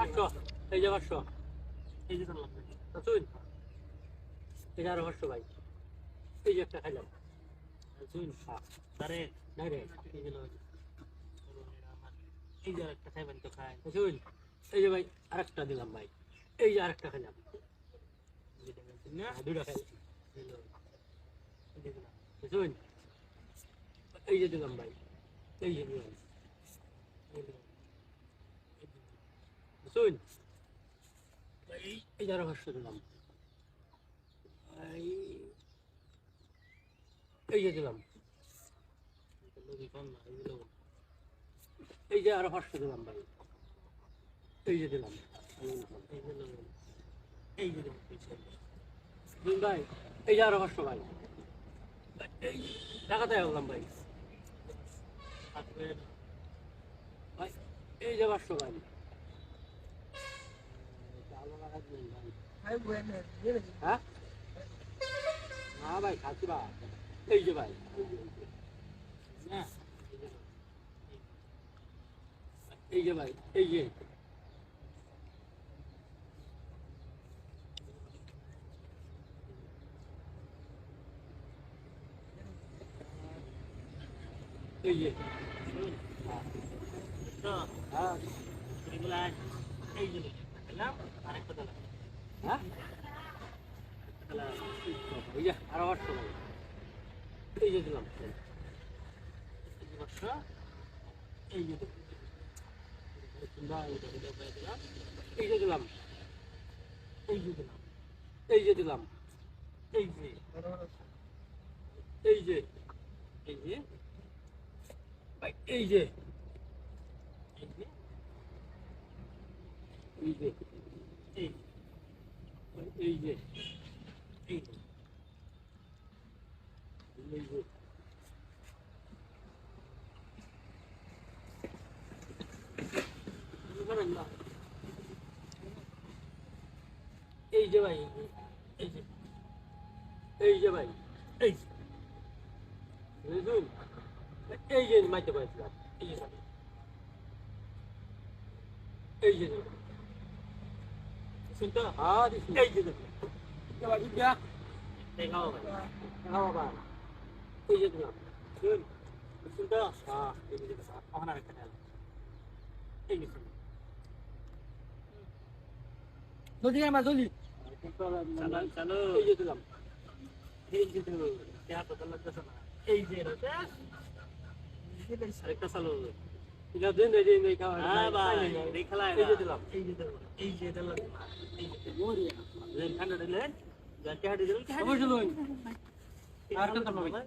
পাঁচশো এই যে পাঁচশো এই যে ধরলাম শুন এই যে আরও পাঁচশো ভাই এই যে একটা খাইলাম শুন তারে নাই রে এই যে এই যে একটা খাইবেন তো খাই শুন এই যে ভাই আরেকটা দিলাম ভাই এই যে আরেকটা খাইলাম হ্যাঁ, দুইটা খাই এই লজ এই যে দিলাম শুন এই যে দিলাম ভাই এই যে দিলাম এই দিলাম এই দিলাম শুন। এই এই যে আরও পাঁচশো দিলাম এই যে দিলাম। এই যে আরও পাঁচশো দিলাম এই যে দিলাম। এই যে ভাই, এই যে আরও পাঁচশো ভাই। টাকাতে ভাই। এই যে দিন ভাই। হ্যাঁ না ভাই খাচ্ছি ভাই এই যে ভাই না এই যে ভাই এই যে এই যে শুন তো হ্যাঁ এগুলা এই যে দিলাম আরেকটা দিলাম হ্যাঁ দিলাম এই যে আরও দিলাম এই যে দিলাম এই যে দিলাম এই যে দিলাম এই যে এই যে এই যে এই যে এই যে ভাই এই যে এই যে এই যে এই ভাই, এই যে এই যে এই যে বুঝলেন না এই যে ভাই এই যে এই যে ভাই এই যে বুঝুন এই যে মাইতে পারছিলাম এই যে এই যে দিলাম। শুনতো হ্যাঁ এই যে দিলাম ভাই হ্যাঁ বাবা এই যে দিলাম শুন শুনতো হ্যাঁ এই যে দিলাম ওখানে আরেকটা দিলাম এই যে শুন জলদি আমার জলদি চালো চালো এই যে দিলাম এই যে না এই যে আরেকটা চালো এটা দেন এই যে এই খাওয়া হ্যাঁ ভাই এই এই যে দিলাম এই যে দিলাম এই যে দিলাম এই যে দিলাম ঠান্ডা দিলেন ঠান্ডা দিলেন অবশ্যই লইন আর কেন ভাই